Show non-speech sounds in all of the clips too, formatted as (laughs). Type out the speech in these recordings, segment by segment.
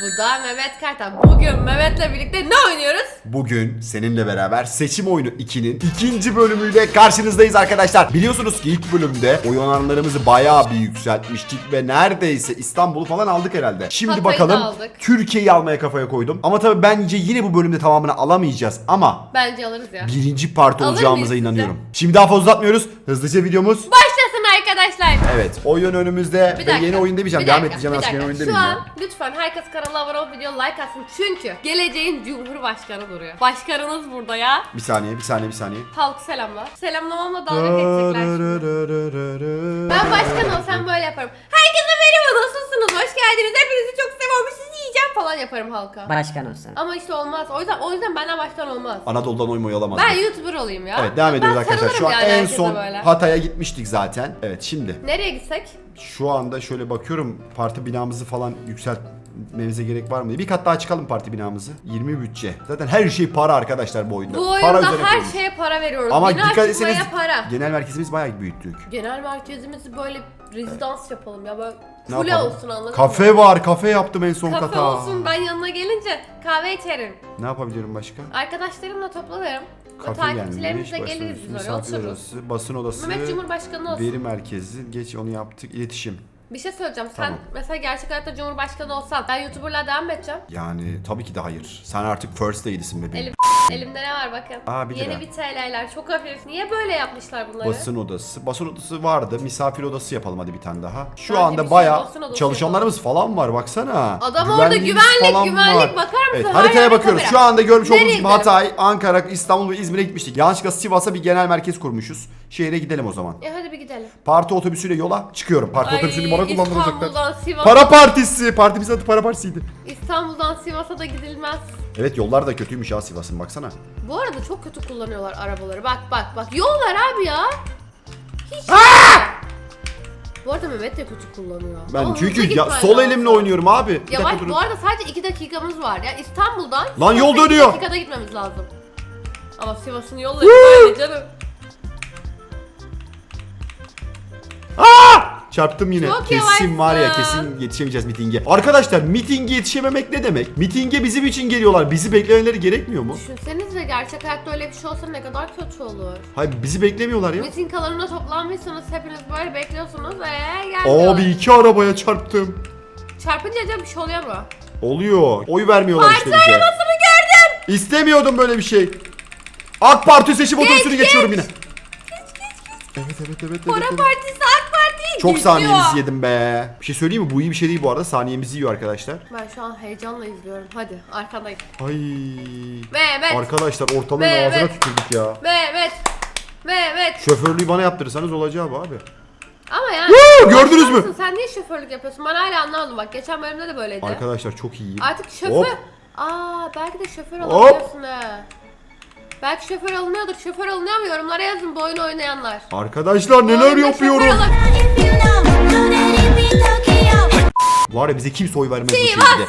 Bu da Mehmet Kartal. Bugün Mehmet'le birlikte ne oynuyoruz? Bugün seninle beraber Seçim Oyunu 2'nin ikinci bölümüyle karşınızdayız arkadaşlar. Biliyorsunuz ki ilk bölümde oynanlarımızı bayağı bir yükseltmiştik ve neredeyse İstanbul'u falan aldık herhalde. Şimdi Hatay'ı da bakalım aldık. Türkiye'yi almaya kafaya koydum. Ama tabii bence yine bu bölümde tamamını alamayacağız ama Bence alırız ya. birinci parti Alır olacağımıza mıyız inanıyorum. Şimdi daha fazla uzatmıyoruz. Hızlıca videomuz. Başlasın arkadaşlar. Evet oyun önümüzde Bir ve dakika. yeni oyun demeyeceğim. Bir Devam dakika, edeceğim bir aslında yeni dakika. oyun Şu demeyeceğim. an lütfen herkes kanala abone olup video like atsın. Çünkü geleceğin Cumhurbaşkanı duruyor. Başkanınız burada ya. Bir saniye bir saniye bir saniye. Halk selamla. Selamlamamla dalga geçecekler şimdi. Ben başkan olsam böyle yaparım. Herkese merhaba nasılsınız? Hoş geldiniz. Hepinizi çok seviyorum. Sizi yiyeceğim falan yaparım halka. Başkan olsun. Ama işte olmaz. O yüzden o yüzden benden başkan olmaz. Anadolu'dan oy moy alamaz. Ben YouTuber olayım ya. Evet devam ediyoruz Ben arkadaşlar. Şu an sarılırım yani en herkese son böyle. Hatay'a gitmiştik zaten. Evet şimdi Nereye gitsek? şu anda şöyle bakıyorum parti binamızı falan yükseltmemize gerek var mı diye. Bir kat daha çıkalım parti binamızı. 20 bütçe. Zaten her şey para arkadaşlar bu oyunda. Bu para oyunda üzerine her kurulmuş. şeye para veriyoruz. Ama Bina dikkat etseniz para. genel merkezimiz bayağı büyüttük. Genel merkezimizi böyle rezidans yapalım ya böyle Ne full yapalım? olsun anladın mı? Kafe var. Kafe yaptım en son Kafe kata. olsun ben yanına gelince kahve içerim. Ne yapabilirim başka? Arkadaşlarımla toplanırım. Kafe Takipçilerimizle gelmiş. geliriz biz oraya otururuz. odası, basın odası, Mehmet Cumhurbaşkanı olsun. veri merkezi. Geç onu yaptık. İletişim. Bir şey söyleyeceğim. Sen Tamam. mesela gerçek hayatta Cumhurbaşkanı olsan ben YouTuber'la devam mı edeceğim? Yani tabii ki de hayır. Sen artık first lady'sin bebeğim. Elim, elimde ne var bakın. Aa, bir Yeni lira. bir TL'ler çok hafif. Niye böyle yapmışlar bunları? Basın odası. Basın odası vardı. Misafir odası yapalım hadi bir tane daha. Şu Bence anda bir bayağı basın odası çalışanlarımız falan var baksana. Adam orada güvenlik, güvenlik. Bakar mısın? Evet, haritaya bakıyoruz. Şu anda görmüş Nereye olduğunuz gibi gidelim? Hatay, Ankara, İstanbul ve İzmir'e gitmiştik. Yanlışlıkla Sivas'a bir genel merkez kurmuşuz. Şehre gidelim o zaman. E hadi bir gidelim. Parti otobüsüyle yola çıkıyorum. Parti Ay, otobüsünü bana kullandıracaklar. İstanbul'dan Sivas'a Para partisi. Partimizin adı para partisiydi. İstanbul'dan Sivas'a da gidilmez. Evet yollar da kötüymüş ya Sivas'ın baksana. Bu arada çok kötü kullanıyorlar arabaları. Bak bak bak. Yol var abi ya. Hiç. Bu arada Mehmet de kötü kullanıyor. Ben Ama hızlı çünkü ya, gitmen sol lazım. elimle oynuyorum abi. Bir Yavaş dakika durun. bu arada sadece 2 dakikamız var. Ya İstanbul'dan Lan yol Sivas'a iki dönüyor. dakikada gitmemiz lazım. Ama Sivas'ın yolları böyle canım. Çarptım yine. Çok kesin var ya yavaşsın. kesin yetişemeyeceğiz mitinge. Arkadaşlar mitinge yetişememek ne demek? Mitinge bizim için geliyorlar. Bizi beklemeleri gerekmiyor mu? Düşünsenize gerçek hayatta öyle bir şey olsa ne kadar kötü olur. Hayır bizi beklemiyorlar ya. Miting alanına toplanmışsınız hepiniz böyle bekliyorsunuz eee gelmiyorlar. Abi iki arabaya çarptım. Çarpınca canım bir şey oluyor mu? Oluyor. Oy vermiyorlar Parti işte bize. arabasını gördüm. İstemiyordum böyle bir şey. AK Parti seçim otobüsünü geç. geçiyorum yine. Evet evet evet. evet, Para evet. Partisi Çok geçiyor. saniyemizi yedim be. Bir şey söyleyeyim mi? Bu iyi bir şey değil bu arada. Saniyemizi yiyor arkadaşlar. Ben şu an heyecanla izliyorum. Hadi arkandayım. Ay. Mehmet. Arkadaşlar ortalığın Mehmet. ağzına tükürdük ya. Mehmet. Mehmet. Şoförlüğü bana yaptırırsanız olacağı bu abi. Ama yani. Woo! Gördünüz mü? Sen niye şoförlük yapıyorsun? Ben hala anlamadım. Bak geçen bölümde de böyleydi. Arkadaşlar çok iyiyim. Artık şoför. Hop. Aa belki de şoför Hop. alabiliyorsun ha. Belki şoför alınıyordur. Şoför alınıyor mu? Yorumlara yazın bu oyunu oynayanlar. Arkadaşlar Bu neler oyunda yapıyorum? şoför alın-. Var ya bize kimse oy vermez bu Sivas! şekilde.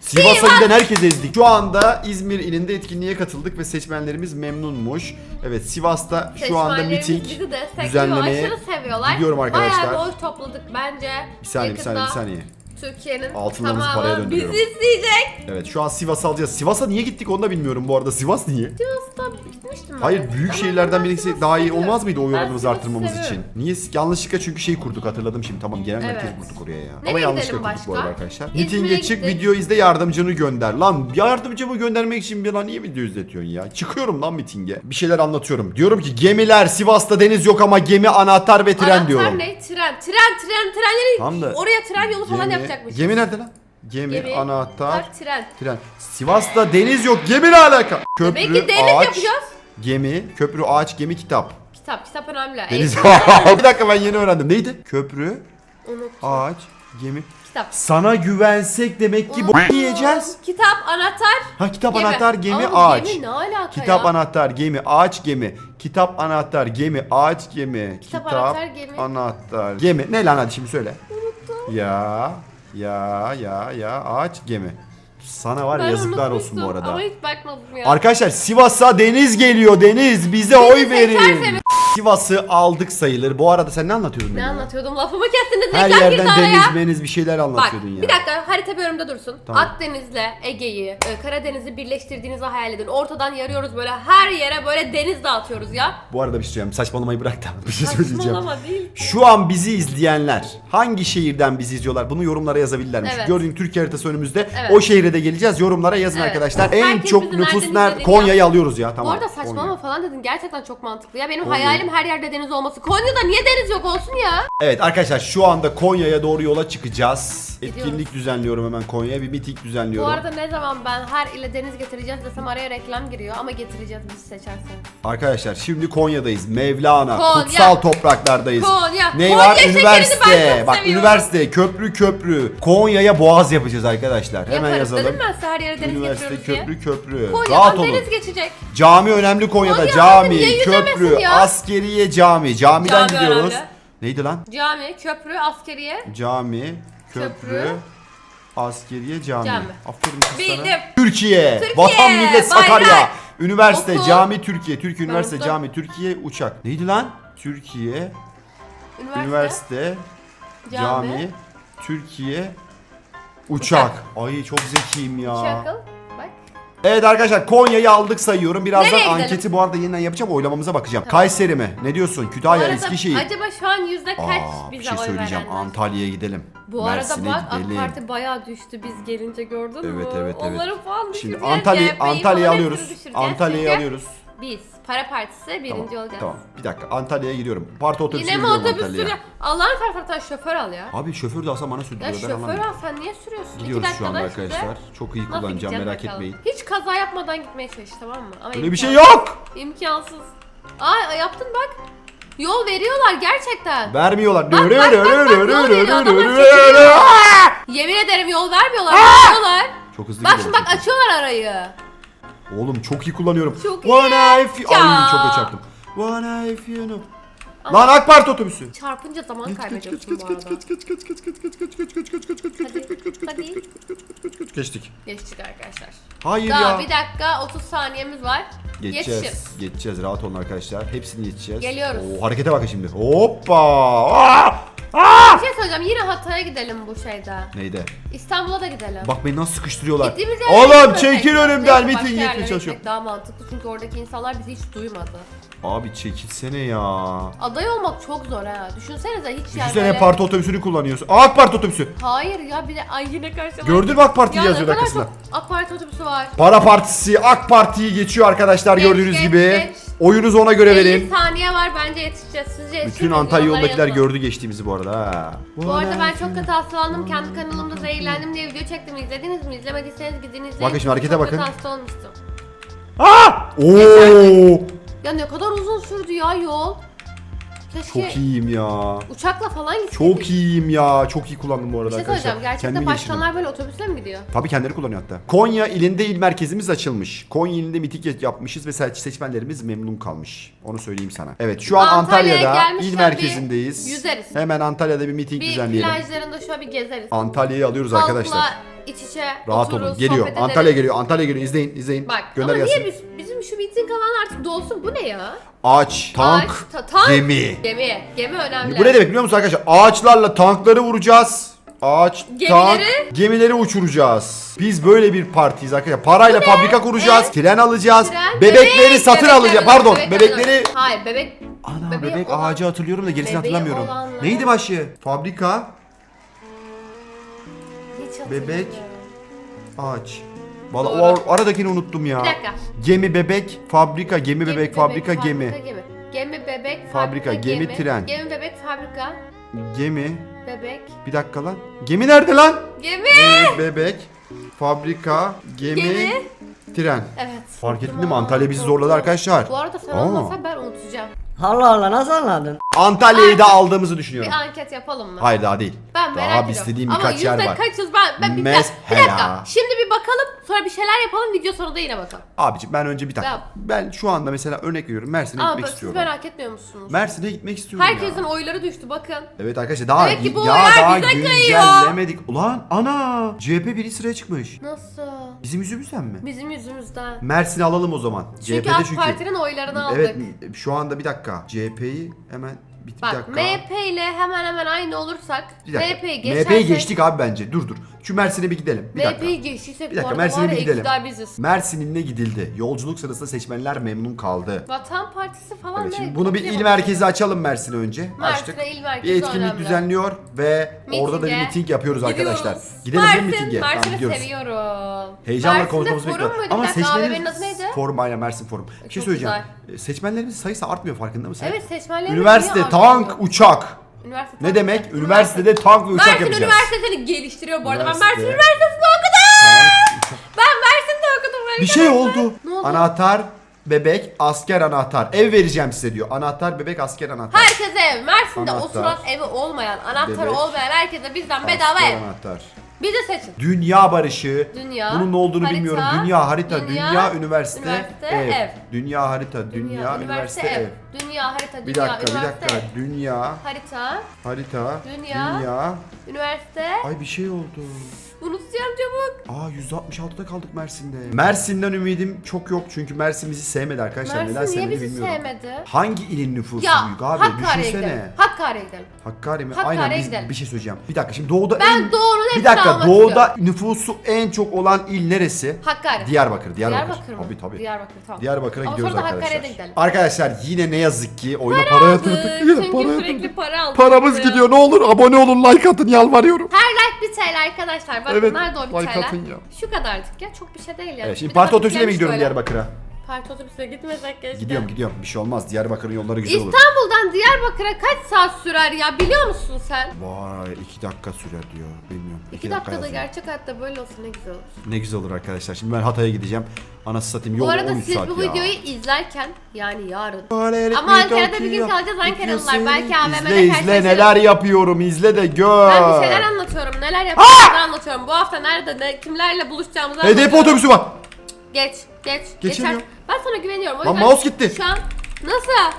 Sivas'a giden herkes ezdik. Şu anda İzmir ilinde etkinliğe katıldık ve seçmenlerimiz memnunmuş. Evet Sivas'ta şu anda Seçmenlerimiz miting bizi destekliyor. düzenlemeye Aşırı seviyorlar. gidiyorum arkadaşlar. Bayağı bir oy topladık bence. Bir saniye bir saniye bir Yakında saniye. Türkiye'nin Altınlarımızı tamamı paraya döndürüyorum. bizi izleyecek. Evet şu an Sivas'ı alacağız. Sivas'a niye gittik onu da bilmiyorum bu arada. Sivas niye? Sivas'ta gitmiştim ben. Hayır büyük Ama şehirlerden ben birisi Sivas'ı daha iyi seviyorum. olmaz mıydı Ben Sivas'ı arttırmamız seviyorum. için? Niye yanlışlıkla çünkü şey kurduk hatırladım şimdi tamam genel merkez Evet. kurduk oraya ya. Nereye Ama yanlışlıkla gidelim kurduk bu başka? arada arkadaşlar. İzmir'e Mitinge çık gittik. video izle yardımcını gönder. Lan yardımcımı göndermek için bir lan niye video izletiyorsun ya? Çıkıyorum lan mitinge. Bir şeyler anlatıyorum. Diyorum ki gemiler Sivas'ta deniz yok ama gemi anahtar ve tren Anahtar diyorum. ne? Tren. Tren, tren, trenleri Tam da oraya tren yolu falan Gemi- yapacakmış. Gemi nerede lan? Gemi, Gemi, anahtar, tren. tren. Sivas'ta deniz yok. Gemi ne alaka? Köprü, Belki deniz ağaç, yapacağız. gemi, köprü, ağaç, gemi, kitap. Kitap, kitap önemli. Deniz. (laughs) Eğitim- (laughs) bir dakika ben yeni öğrendim. Neydi? Köprü, Unuttum. ağaç, gemi. Kitap. Sana güvensek demek ki bu Unuttum. yiyeceğiz. Kitap, anahtar, Ha kitap, gemi. anahtar, gemi, Ama ağaç. Gemi ne alaka Kitap, ya? anahtar, gemi, ağaç, gemi. Kitap, anahtar, gemi, ağaç, gemi. Kitap, anahtar, gemi. anahtar, gemi. Ne lan hadi şimdi söyle. Ya, ya, ya, ya, ağaç, gemi. Sana var Ben yazıklar olsun bu arada. Ama hiç bakmadım ya. Arkadaşlar Sivas'a deniz geliyor deniz bize oy verin. Sivas'ı aldık sayılır. Bu arada sen ne anlatıyordun? Ne benim ya? anlatıyordum? Lafımı kestiniz. Her Reklam girdi yerden araya. deniz meniz bir şeyler Bak anlatıyordun ya. bir dakika harita bir önümde dursun. Tamam. Akdeniz'le Ege'yi, e, Karadeniz'i birleştirdiğinizi hayal edin. Ortadan yarıyoruz böyle her yere böyle deniz dağıtıyoruz ya. Bu arada bir şey söyleyeceğim. Saçmalamayı bırak da bir şey söyleyeceğim. Saçmalama değil. Şu an bizi izleyenler hangi şehirden bizi izliyorlar? Bunu yorumlara yazabilirler. Şu Evet. Gördüğün Türkiye haritası önümüzde. Evet. O şehre de geleceğiz. Yorumlara yazın Evet. arkadaşlar. En Herkes çok bizim nüfus nereden nerede? izlediğini Konya'yı alıyoruz ya. Tamam. Bu arada saçmalama Konya. falan dedin gerçekten çok mantıklı ya. Benim Konya. Hayalim her yerde deniz olması. Konya'da niye deniz yok olsun ya? Evet arkadaşlar şu anda Konya'ya doğru yola çıkacağız. Gidiyoruz. Etkinlik düzenliyorum hemen Konya'ya. Bir miting Bu düzenliyorum. arada ne zaman ben her ile deniz getireceğiz desem araya reklam giriyor ama getireceğiz biz seçerseniz. Arkadaşlar şimdi Konya'dayız. Mevlana. Konya. Kutsal topraklardayız. Konya. Ne Konya var? şekerini ben Üniversite. çok Bak seviyorum. üniversite, köprü köprü. Konya'ya boğaz yapacağız arkadaşlar. Hemen Yaparız. yazalım. Dedim ben size her yere deniz Üniversite, getiriyoruz diye. köprü köprü. Konya'dan Rahat olun. deniz geçecek. Cami önemli Konya'da. Konya cami, abi, niye yüzemesin köprü, ya? Askeriye cami. Camiden Cami gidiyoruz. önemli. Neydi lan? Cami, köprü, askeriye. Cami, köprü, Köprü. askeriye, cami. Cami. Aferin kız sana. Bildim. Türkiye, Türkiye, vatan millet Sakarya. bayrak, Üniversite, okul. cami, Türkiye. Türkiye, üniversite, unuttum. cami, Türkiye, uçak. Neydi lan? Türkiye, Üniversite. üniversite, Cami. cami, Türkiye, uçak. Ay çok zekiyim ya. Çakıl. Bak. Evet arkadaşlar Konya'yı aldık sayıyorum. Birazdan Nereye gidelim? anketi bu arada yeniden yapacağım. Oylamamıza bakacağım. Kayseri mi? Ne diyorsun? Bu Kütahya, arada Eskişehir. acaba şu an yüzde kaç Aa, bize bir şey oy söyleyeceğim. verenler? Antalya'ya gidelim. Bu Mersin'e arada bak gidelim. AK Parti bayağı düştü biz gelince gördün mü? Evet, evet, evet. Onların puan düşüreceğiz. Şimdi Antalya CHP'yi Antalya'yı alıyoruz. düşüreceğiz. Antalya'yı Çünkü alıyoruz. Biz para partisi birinci Tamam. olacağız. Tamam. Bir dakika. Antalya'ya gidiyorum. Parti otobüsüne Yine mi gidiyorum otobüs Antalya'ya. sürüyor? Allah'ın tarafından şoför al ya. Abi şoför de alsa bana Ya sürdürüyor. ben şoför anlamıyorum. al sen niye sürüyorsun? Gidiyoruz şu anda arkadaşlar. Çok iyi kullanacağım merak etmeyin. Hiç kaza yapmadan gitmeye çalış tamam mı? Ama Öyle bir şey yok. İmkansız. Ay yaptın bak. Yol veriyorlar gerçekten. Vermiyorlar. Bak, bak, bak, bak, yol veriyor, adamlar çekiliyor. Yemin ederim yol vermiyorlar. Veriyorlar. Çok hızlı Bak şimdi bak açıyorlar arayı. Oğlum çok iyi kullanıyorum. Çok iyi. One if you... Ay çok da çarptım. One if you know. Lan AK Parti otobüsü. Çarpınca zaman kaybediyorsun bu arada. Geçtik. Geçtik arkadaşlar. Hayır Daha ya. bir dakika 30 saniyemiz var. Geçeceğiz. Yetişiriz. Geçeceğiz. Rahat olun arkadaşlar. Hepsini geçeceğiz. Geliyoruz. Oo, harekete bakın şimdi. Hoppa. Aa! Aa! Bir şey söyleyeceğim yine Hatay'a gidelim bu şeyde. Neydi? İstanbul'a da gidelim. Bak beni nasıl sıkıştırıyorlar. Gittiğimiz yerlere Oğlum gitmesek çekil mi? önümden. Neyse, başka Miting yerlere yetmeye çalışıyorum. Daha mantıklı çünkü oradaki insanlar bizi hiç duymadı. Abi çekilsene ya. Aday olmak çok zor ha. Düşünsenize hiç yer Düşünsene böyle- parti otobüsünü kullanıyorsun. Aa, AK Parti otobüsü. Hayır ya bir de ay yine karşıma. Gördün mü AK Parti Ya ne yazıyor kadar arkasında. çok AK Parti otobüsü var. Para Partisi AK Parti'yi geçiyor arkadaşlar Geç, gördüğünüz geç, gibi. geç. Oyunuzu ona göre 50 verin. saniye var bence yetişeceğiz. Sizce yetişir Bütün miyiz? Antalya Yorumlara yoldakiler yazın. gördü geçtiğimizi bu arada ha. Bu arada ben çok kötü hastalandım. Kendi kanalımda zehirlendim diye video çektim. İzlediniz mi? İzlemediyseniz gidin izleyin. Bakın şimdi harekete çok bakın. kötü hasta olmuştum. Aa! Oo! Ya ne kadar uzun sürdü ya yol. Keşke Çok iyiyim ya. uçakla falan gitseydik. Çok iyiyim ya. Çok iyi kullandım bu arada Bir şey arkadaşlar. söyleyeceğim. Gerçekten Kendimi geliştirdim. başkanlar böyle otobüsle mi gidiyor? Tabii kendileri kullanıyor hatta. Konya ilinde il merkezimiz açılmış. Konya ilinde miting yapmışız ve seç- seçmenlerimiz memnun kalmış. Onu söyleyeyim sana. Evet şu an Antalya'ya Antalya'da gelmiş il bir merkezindeyiz. yüzeriz. Hemen Antalya'da bir miting Bir düzenleyelim. plajlarında şöyle bir gezeriz. Antalya'yı alıyoruz arkadaşlar. Halkla iç içe Rahat otururuz, olun. Geliyor. sohbet ederiz. Antalya geliyor. Antalya geliyor. İzleyin, izleyin. Bak Gönder ama gelsin. niye biz, bizim şu miting alan artık dolsun bu ne ya? Ağaç, tank, Ağaç, ta- tank, gemi. Gemi. Gemi önemli. Bu ne demek biliyor musun arkadaşlar? Ağaçlarla tankları vuracağız. Ağaç, Gemileri? tank, gemileri uçuracağız. Biz böyle bir partiyiz arkadaşlar. Parayla fabrika kuracağız, tren alacağız, Tren, bebekleri bebek, satın bebek alacağız. Pardon, bebek bebekleri... önemli. Hayır bebek. Ana bebeği bebek olan- ağacı hatırlıyorum da gerisini bebeği hatırlamıyorum. olanları- Neydi başı? Fabrika, Bebek. ağaç. Valla Doğru. o aradakini unuttum ya. Bir dakika. Gemi, bebek, fabrika, gemi, Gemi, bebek, fabrika, gemi. gemi. Gemi, bebek, Fabrika, gemi, tren. Gemi, bebek, fabrika, Gemi. bebek, Bir dakika lan. Gemi nerede lan? gemi. Gemi, bebek, fabrika, gemi, Gemi. tren. Evet. Fark ettin mi? Antalya bizi zorladı arkadaşlar. Bu arada sen Aa. olmasan ben unutacağım. Allah Allah nasıl anladın? Antalya'yı da aldığımızı düşünüyorum. Bir anket yapalım mı? Hayır daha değil. Ben merak daha ediyorum. istediğim Ama birkaç yer yüzde var. kaçız ben, ben bir, Mes- bir dakika. Şimdi bir bakalım sonra bir şeyler yapalım video sonunda yine bakalım. Abicim ben önce bir dakika. Ya- Ben şu anda mesela örnek veriyorum Mersin'e Ama gitmek siz istiyorum. merak etmiyor musunuz? Mersin'e gitmek istiyorum Herkesin ya. oyları düştü bakın. Evet arkadaşlar daha Demek ki bu ya daha bize kayıyor. güncellemedik. Ulan ana CHP biri sıraya çıkmış. Nasıl? Bizim yüzümüzden mi? Bizim yüzümüzden. Mersin'i alalım o zaman. Çünkü CHP'de AK çünkü. Parti'nin oylarını aldık. Evet şu anda bir dakika. CHP'yi hemen bir, bir Bak dakika. MHP ile hemen hemen aynı olursak Bir dakika. MHP'yi geçtik abi bence. Dur dur. Şu Mersin'e bir gidelim. Bir dakika. MHP'yi geçtiysek Bir dakika, Mersin'e bir gidelim. iktidar biziz. Mersin'in ne gidildi? Yolculuk sırasında seçmenler memnun kaldı. Vatan Partisi falan Evet, ne? şimdi bunu bir il merkezi açalım Mersin'e önce. Mersin'e Açtık. il merkezi Bir etkinlik önemli. düzenliyor ve orada da bir Mitinge miting yapıyoruz arkadaşlar. Gidelim mi Mersin, mitinge? Tamam, Mersin'i gidiyoruz. seviyorum. Heyecanla konuşmamızı bekliyorum. muydu? Ama seçmenlerimiz adı neydi? forum aynen Mersin forum. Bir şey Çok söyleyeceğim. E, Seçmenlerimiz sayısı artmıyor farkında mısın? Evet seçmenlerin Üniversite, tank, uçak. Üniversite Ne tank. demek? Üniversitede tank ve uçak Mersin yapacağız. Üniversitesi'ni geliştiriyor bu arada. Ben Üniversite. Mersin Üniversitesi'nde okudum. Ben Mersin'de okudum. Bir şey oldu. Ne oldu? Anahtar, bebek, asker anahtar. Ev vereceğim size diyor. Anahtar, bebek, asker anahtar. Herkese ev. Mersin'de Anahtar. oturan evi olmayan, anahtarı Bebek. olmayan herkese bizden bedava Asker ev. anahtar. Bizi seçin. Dünya barışı. Dünya, Bunun ne olduğunu harita, bilmiyorum. Dünya harita, dünya, dünya, üniversite, üniversite, ev. ev. Dünya harita, dünya, üniversite, ev. Dünya harita, dünya, Bir dakika, bir üniversite, dakika. Dünya, Harita, harita, Dünya. dünya. üniversite. Ay bir şey oldu. Unutacağım çabuk. Aa %66'da kaldık Mersin'de. Mersin'den ümidim çok yok çünkü Mersin bizi sevmedi arkadaşlar. Neden Mersin niye sevmedi bizi bilmiyorum. sevmedi? Hangi ilin nüfusu Ya büyük abi? Hakkari'ye Düşünsene. gidelim. Hakkari'ye gidelim. Hakkari mi? Hakkari'ye Aynen biz gidelim. bir şey söyleyeceğim. Bir dakika şimdi doğuda Ben en... Doğu'nun Bir hepsini dakika almak doğuda istiyorum. nüfusu en çok olan il neresi? Hakkari. Diyarbakır, Diyarbakır. Diyarbakır mı? Tabii tabii. Diyarbakır tamam. Diyarbakır'a Ama gidiyoruz sonra da arkadaşlar. Hakkari'ye de gidelim. Arkadaşlar yine ne yazık ki oyuna para, yatırdık. Yine Çünkü para sürekli yatırdık. para aldık. Paramız gidiyor ne olur abone olun like atın yalvarıyorum. Her like TL arkadaşlar. Bakın Evet, nerede o like TL? atın ya. Şu kadarcık ya. Çok bir şey değil yani. Evet, şimdi Bir de parti otobüsüyle mi gelmiş gidiyorum böyle. Diyarbakır'a? Parti otobüsüne gitmesek keşke. Gidiyorum gidiyorum bir şey olmaz. Diyarbakır'ın yolları güzel olur. İstanbul'dan Diyarbakır'a kaç saat sürer ya biliyor musun sen? Vay iki dakika sürer diyor. Bilmiyorum. İki dakikada yazıyor. gerçek hayatta böyle olsa ne güzel olur. Ne güzel olur arkadaşlar. Şimdi ben Hatay'a gideceğim. Anası satayım yol Bu arada 13 siz saat bu ya. videoyu izlerken yani yarın Ama Ankara'da bir gün kalacağız Ankaralılar. Belki AVM'de İzle izle karşılaşırız. neler yapıyorum izle de gör. ben bir şeyler anlatıyorum. Neler yapacağımızı anlatıyorum. Bu hafta nerede ne, kimlerle buluşacağımızı HDP anlatıyorum. otobüsü var. Geç, geç. Geçemiyorum. Ben sana güveniyorum. O Lan yüzden mouse gitti. Şu an nasıl?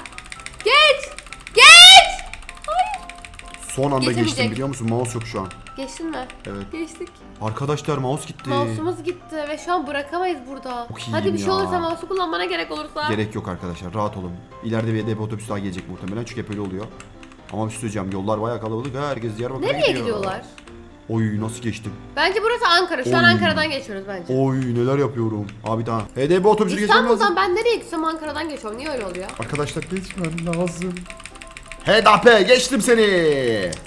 Geç! Geç! Hayır. Son anda geçtim Geçemeyecek. biliyor musun? Mouse yok şu an. Geçtin mi? Evet. Geçtik. Arkadaşlar mouse gitti. Mouse'umuz gitti ve şu an bırakamayız burada. Çok iyiyim Hadi bir şey ya. olursa mouse'u kullanmana gerek olursa. Gerek yok arkadaşlar rahat olun. İleride bir HDP otobüsü daha gelecek muhtemelen çünkü hep öyle oluyor. Ama bir şey söyleyeceğim yollar bayağı kalabalık ha herkes Diyarbakır'a Nereye gidiyor. gidiyorlar? Oy nasıl geçtim. Bence burası Ankara. Şu an Oy. Ankara'dan geçiyoruz bence. Oy neler yapıyorum. Abi daha. HDP otobüsü geçmem lazım. İstanbul'dan ben nereye gitsem Ankara'dan geçiyorum. Niye öyle oluyor? Arkadaşlar geçmem lazım. HDP geçtim seni.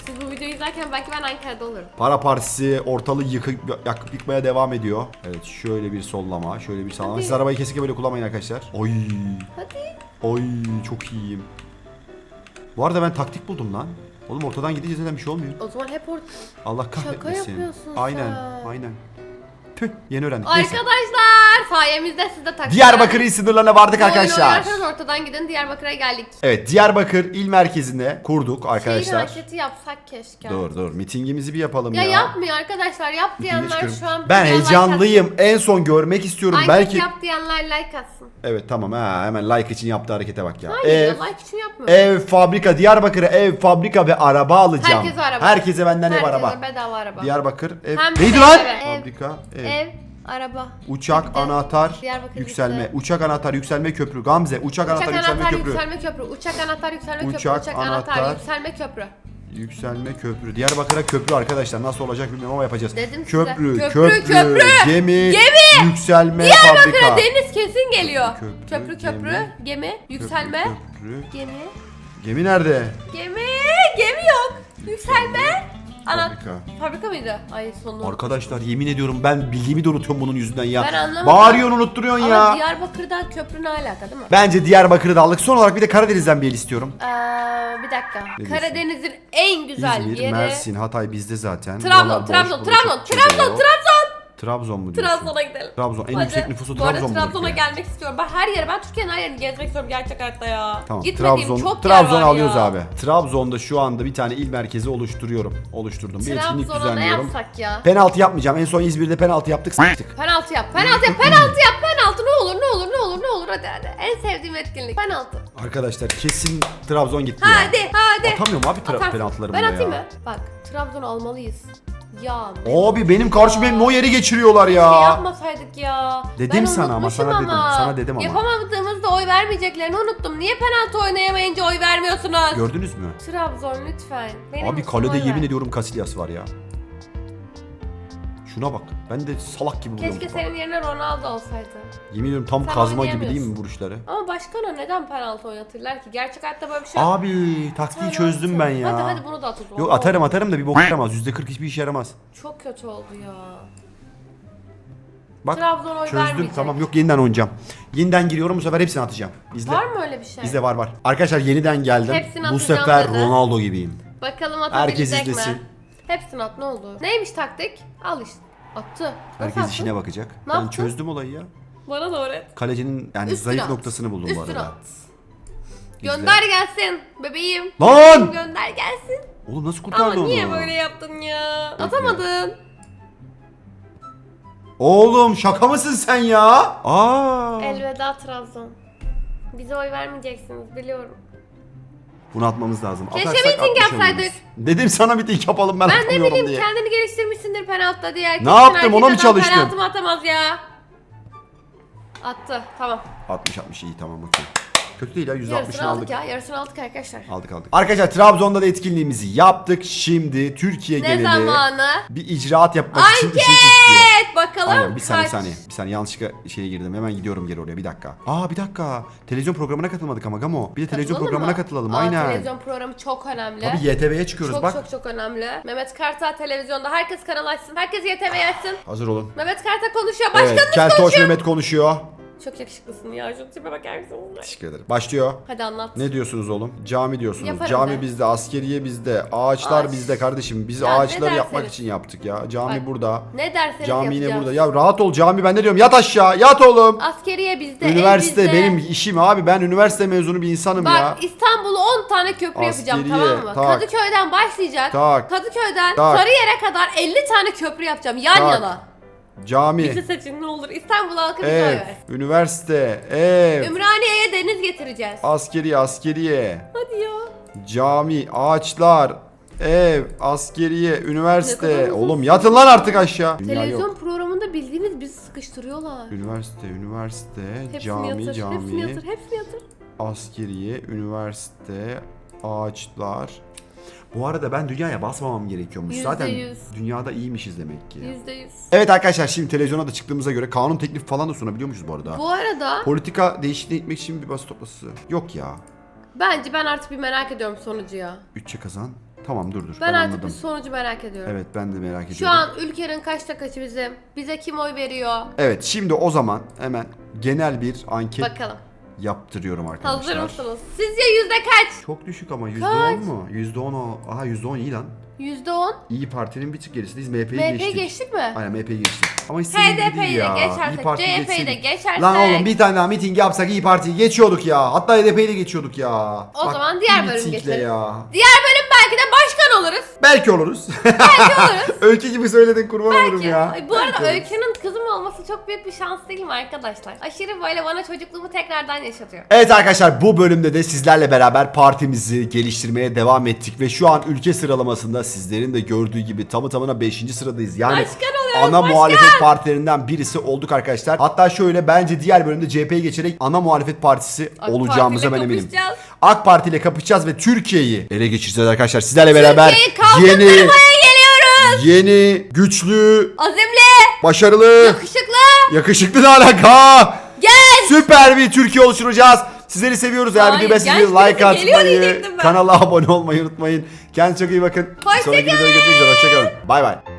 Siz bu videoyu izlerken belki ben Ankara'da olurum. Para Partisi ortalığı yıkıp yakıp yıkmaya devam ediyor. Evet şöyle bir sollama, şöyle bir sağlama. Hadi. Siz arabayı kesinlikle böyle kullanmayın arkadaşlar. Oy. Hadi. Oy çok iyiyim. Bu arada ben taktik buldum lan. Oğlum ortadan gidince zaten bir şey olmuyor. O zaman hep orada. Allah kahretmesin. yapıyorsun Aynen, sen. aynen. Tüh, yeni öğrendik. Neyse. Arkadaşlar sayemizde siz de takip Diyarbakır il sınırlarına vardık arkadaşlar. oynarsanız ortadan gidin Diyarbakır'a geldik. Evet, Diyarbakır il merkezine kurduk Şehir arkadaşlar. hareketi yapsak keşke. Dur dur, mitingimizi bir yapalım Ya, ya. yapmıyor arkadaşlar. Yap diyenler şu an Ben videoya like heyecanlıyım. En son görmek istiyorum. atsın. Belki yap diyenler like atsın. Evet tamam ha hemen like için yaptığı harekete bak ya. Hayır Ev, ya like için yapmıyor. ev, fabrika, Diyarbakır'a ev, fabrika ve araba alacağım. Herkese araba. Herkese benden ev Herkese araba. bedava araba. Diyarbakır ev. Hem Neydi de lan? eve. Ev. Fabrika, ev. Ev, araba. Uçak, Gitti. anahtar, Diyarbakır yükselme. gitti. Uçak, anahtar, yükselme köprü. Gamze, uçak, Uçak anahtar, yükselme anahtar köprü. yükselme köprü. Uçak anahtar yükselme köprü. Uçak, Uçak anahtar anahtar. yükselme köprü. Yükselme köprü. Diyarbakır'a köprü arkadaşlar. Nasıl olacak bilmiyorum ama yapacağız. Dedim size. köprü, Köprü, köprü. gemi, Gemi. yükselme Diyarbakır'a fabrika. deniz kesin geliyor. Köprü, Köprü köprü, gemi. gemi, yükselme, Köprü. gemi, Gemi nerede? gemi, gemi yok. Yükselme, ana Fabrika. fabrika mıydı? Ay sonu. Arkadaşlar yemin ediyorum ben bildiğimi de unutuyorum bunun yüzünden ya. Ben anlamadım. Bağırıyorsun unutturuyorsun Ama ya. Diyarbakır'dan köprü ne alaka değil mi? Bence Diyarbakır'ı da aldık. Son olarak bir de Karadeniz'den bir el istiyorum. Ee, bir dakika. diyorsun? Karadeniz'in en güzel İzmir, yeri. Mersin, Hatay bizde zaten. Trabzon, Buralar boş, Trabzon, burada Trabzon, çok Trabzon, yok. Trabzon. Trabzon mu diyorsun? Trabzon'a gidelim. Trabzon. En Hadi. yüksek nüfusu Bu arada Trabzon? Trabzon'a gelmek istiyorum. Ben her yere, ben Türkiye'nin her yerini gezmek istiyorum gerçek hayatta ya. Tamam. Gitmediğim Trabzon, çok Trabzon yer var alıyoruz ya. abi. Trabzon'da şu anda bir tane il merkezi oluşturuyorum. Oluşturdum. Bir etkinlik Trabzon'a ne düzenliyorum. yapsak ya? Penaltı yapmayacağım. En son İzmir'de penaltı yaptık. S**tık. Penaltı yap, penaltı yap, penaltı yap, penaltı ne olur, ne olur, ne olur, ne olur hadi hadi. En sevdiğim etkinlik penaltı. Arkadaşlar kesin Trabzon gitti ya. Hadi, hadi. Atamıyorum abi tra- Atarsın. penaltılarımı Ben atayım ya. mı? Bak, Trabzon'u almalıyız. Ya. Abi benim karşıma benim o yeri geçiriyorlar Şey ya. yapmasaydık ya. Dedim Ben sana ama, unutmuşum sana dedim, sana dedim ama. Yapamadığımızda oy vermeyeceklerini unuttum. Niye penaltı oynayamayınca oy vermiyorsunuz? Gördünüz mü? Trabzon lütfen. Benim Abi için kalede oy yemin ver. ediyorum Casillas var ya. Şuna bak. Ben de salak gibi buluyorum. Keşke senin yerine Ronaldo olsaydı. Yemin ediyorum tam Sen kazma gibi değil mi vuruşları? Ama başkana neden penaltı oynatırlar ki? Gerçek hayatta böyle bir şey Abi taktiği çözdüm ben ya. Hadi hadi bunu da at. Yok atarım olur. atarım da bir bok yaramaz. %40 hiçbir işe yaramaz. Çok kötü oldu ya. Bak Trabzon oy çözdüm vermeyecek. tamam yok yeniden oynayacağım. Yeniden giriyorum bu sefer hepsini atacağım. İzle. Var mı öyle bir şey? Bizde var var. Arkadaşlar yeniden geldim. Hepsini bu atacağım sefer dedi. Ronaldo gibiyim. Bakalım Herkes atabilecek izlesin. mi? Hepsini at ne oldu? Neymiş taktik? Al işte. Attı. Nasıl Herkes attın? işine bakacak. Ne ben yaptın? çözdüm olayı ya. Bana da öğret. Kalecinin yani Üstüne zayıf at. noktasını buldum bu Üstüne arada. at. İzle. Gönder gelsin bebeğim. Lan! Gönder gelsin. Oğlum nasıl kurtardı Ama onu? niye böyle yaptın ya? Atamadın. Oğlum şaka mısın sen ya? Aa! Elveda Trabzon. Bize oy vermeyeceksiniz biliyorum. Bunu atmamız lazım. Keşke Atarsak miting 60 yapsaydık. oluruz. Dedim sana miting yapalım ben, Ben ne atamıyorum bileyim diye. kendini geliştirmişsindir penaltıda diye. Erkeksin, yaptım, erkek ona mı adam çalıştın? Penaltı mı atamaz ya? Attı tamam. 60 60 iyi tamam okey. Kötü değil ya %60'ını Yarısını aldık aldık. ya yarısını aldık arkadaşlar. Aldık aldık. Arkadaşlar Trabzon'da da etkinliğimizi yaptık. Şimdi Türkiye Ne geneli zamanı? bir icraat yapmak için işimiz istiyor. Evet bakalım Aynen bir saniye bir kaç. saniye. Bir saniye yanlışlıkla şeye girdim. Hemen gidiyorum geri oraya bir dakika. Aa bir dakika. Televizyon programına katılmadık ama Gamo. Bir de televizyon Katılalım programına mı? katılalım. Aa, Aynen. Televizyon programı çok önemli. Tabii YTV'ye çıkıyoruz çok bak. çok çok önemli. Mehmet Kartal televizyonda herkes kanal açsın. Herkes YTV açsın. Hazır olun. Mehmet Kartal konuşuyor. Başkanımız Evet, Keltoş konuşuyor. Mehmet konuşuyor. Çok yakışıklısın ya. Şu tipe bakar mısın? Teşekkür ederim. Başlıyor. Hadi anlat. Ne diyorsunuz oğlum? Cami diyorsunuz. Yaparım Cami ben. bizde, askeriye bizde, ağaçlar Ağaç. bizde kardeşim. Biz Ya ne ağaçları yapmak derseniz. için yaptık ya. Cami Bak, burada. Ne derseniz Cami yine burada. Ya rahat ol cami ben ne diyorum? Yat aşağı, yat oğlum. Askeriye bizde, ev Üniversite bizde. benim işim abi. Ben üniversite mezunu bir insanım Bak ya. İstanbul'u 10 tane köprü yapacağım Askeriye, tamam mı? tak. Kadıköy'den başlayacak. Tak. Kadıköy'den Tak. Sarıyer'e kadar 50 tane köprü yapacağım yan Tak. yana. Bizi Cami, seçin ne olur. İstanbul halkı bize oy ev, versin. üniversite, ev, Ümraniye'ye deniz getireceğiz. askeriye, askeriye, Hadi ya. cami, ağaçlar, ev, askeriye, Ne kadar üniversite. uzun Oğlum yatın lan artık aşağı. Dünya Televizyon yok. programında bildiğimiz bizi sıkıştırıyorlar. Üniversite, üniversite, Hepsini cami, yatır, hepsini cami, yatır, hepsini yatır. askeriye, üniversite, ağaçlar. Bu arada ben dünyaya basmamam gerekiyormuş. Yüzde Zaten yüz. dünyada iyiymişiz demek ki. Yüzde yüz. Evet arkadaşlar şimdi televizyona da çıktığımıza göre kanun teklifi falan da sunabiliyormuşuz bu arada. Bu arada Politika değişikliği gitmek için bir bas toplası. Yok ya. bence ben artık bir merak ediyorum sonucu ya. Üççe kazan. Tamam dur dur. Ben, Ben, artık anladım. bir sonucu merak ediyorum. Evet ben de merak ediyorum. Şu an ülkenin kaçta kaçı bizim? Bize kim oy veriyor? Evet şimdi o zaman hemen genel bir anket Bakalım. Yaptırıyorum arkadaşlar. Hazır mısınız? Sizce yüzde kaç? Çok düşük ama yüzde Kaç? on mu? Yüzde on o. Aha yüzde on iyi lan. Yüzde on. İyi Parti'nin bir tık gerisindeyiz. MHP'yi MHP geçtik. geçtik mi? Aynen MHP'yi geçtik. Ama istediğim gibi HDP'yi değil de ya. geçersek, İYİ Parti'yi CHP'yi de geçseydik. geçersek. Lan oğlum bir tane daha miting yapsak İyi Parti'yi geçiyorduk ya. Hatta HDP'yi de geçiyorduk ya. O zaman diğer bir bölüm mitingle geçelim. ya. Diğer bölüm belki de başkan oluruz. Belki oluruz. Belki oluruz. (laughs) Öykü gibi söyledin kurban olurum Belki. ya. Ay, bu arada Belki oluruz. Öykü'nün olması çok büyük bir şans değil mi arkadaşlar? Aşırı böyle bana çocukluğumu tekrardan yaşatıyor. Evet arkadaşlar bu bölümde de sizlerle beraber partimizi geliştirmeye devam ettik ve şu an ülke sıralamasında sizlerin de gördüğü gibi tamı tamına 5. sıradayız. Yani Başkan ana başkan. muhalefet partilerinden birisi olduk arkadaşlar. Hatta şöyle bence diğer bölümde CHP'ye geçerek ana muhalefet partisi AK olacağımıza ben eminim. AK Parti ile kapışacağız ve Türkiye'yi ele geçireceğiz arkadaşlar. Sizlerle beraber yeni geliyoruz. yeni, güçlü, Azimli, başarılı, yakışıklı, yakışıklı da alaka. genç. Süper bir Türkiye oluşturacağız. Sizleri seviyoruz. Eğer videoyu beğendiyseniz like atmayı, kanala (laughs) abone olmayı unutmayın. Kendinize çok iyi bakın. Hoşça Sonraki videoda görüşmek üzere. Hoşçakalın. Bay bay.